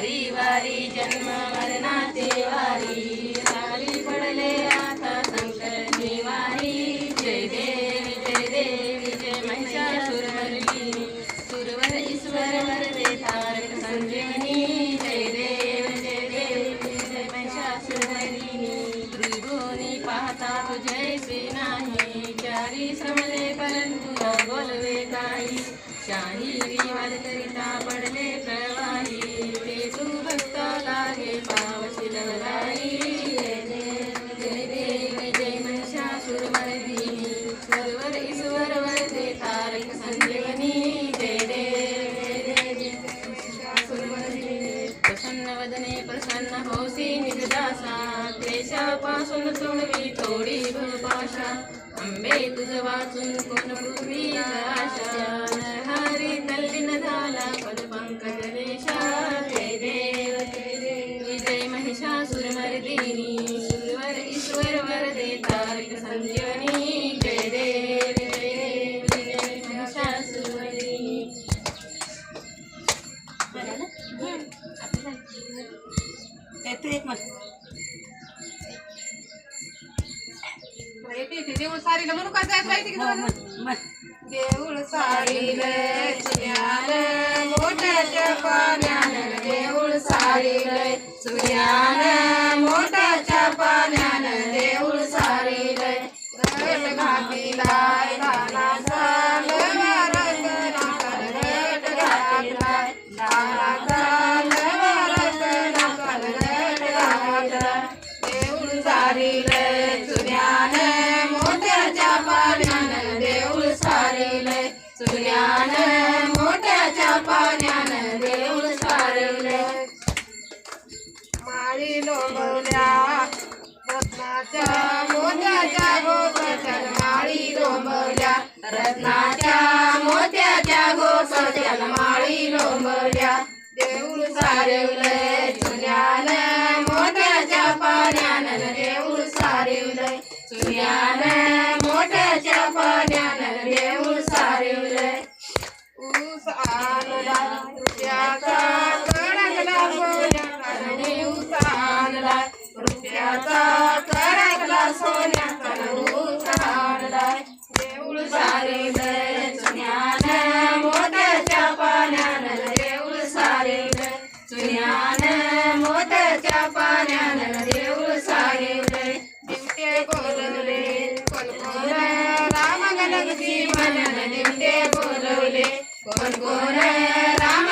वारी वारी जन्म मरणाचे वारी. सारी पडले आता संकटनी वारी. जय देव जय देव जय महिषासुरमर्दिनी सुरवर ईश्वर वरदे तारक संजीवनी जय देव जय देव जय महिषासुरमर्दिनी त्रिभुवनी पाहता तुझैसे नाही. चारी श्रमले परंतु बोलवे काही. शाही विवाद करिता पडले प्र साधने प्रसन्न होसी निजदासा. क्लेशापासून सोडवी थोडी भूपाशा. अंबे तुझ वाचून कोण पूर्वी आशा हरी तल्लीन झाला पद पंकज देशा जय देव जय देव. विजय महिषासुरमर्दिनी सुरवर ईश्वर वरदे तारक संजीवनी. तू एक म्हण येते येते देऊळ सारीला म्हणू का जायचं माहिती की हो, देऊळ सारीले मोठ्याच्या पाण्यानं देऊळ सारीले सुन्यान सारील सुन्यान मोठ्याच्या पाण्यानं देऊळ सारील सुन्यान मोठ्याच्या पाण्यानं देऊळ सारील माळी लोंबवल्या रत्नाच्या मोत्याच्या गोसाच्या माळी लोंबवल्या. रत्नाच्या मोठ्याच्या गोपचन माळी लोंबवल्या. देऊळ सारवलं ऊस आणला रुपयाचा कडकला सोन्याकडे आणला रुपयाचा कडकला आणला देऊळ देऊळ देऊळ दिवटे बोलवले राम दिवटे बोलवले. कोण कोण राम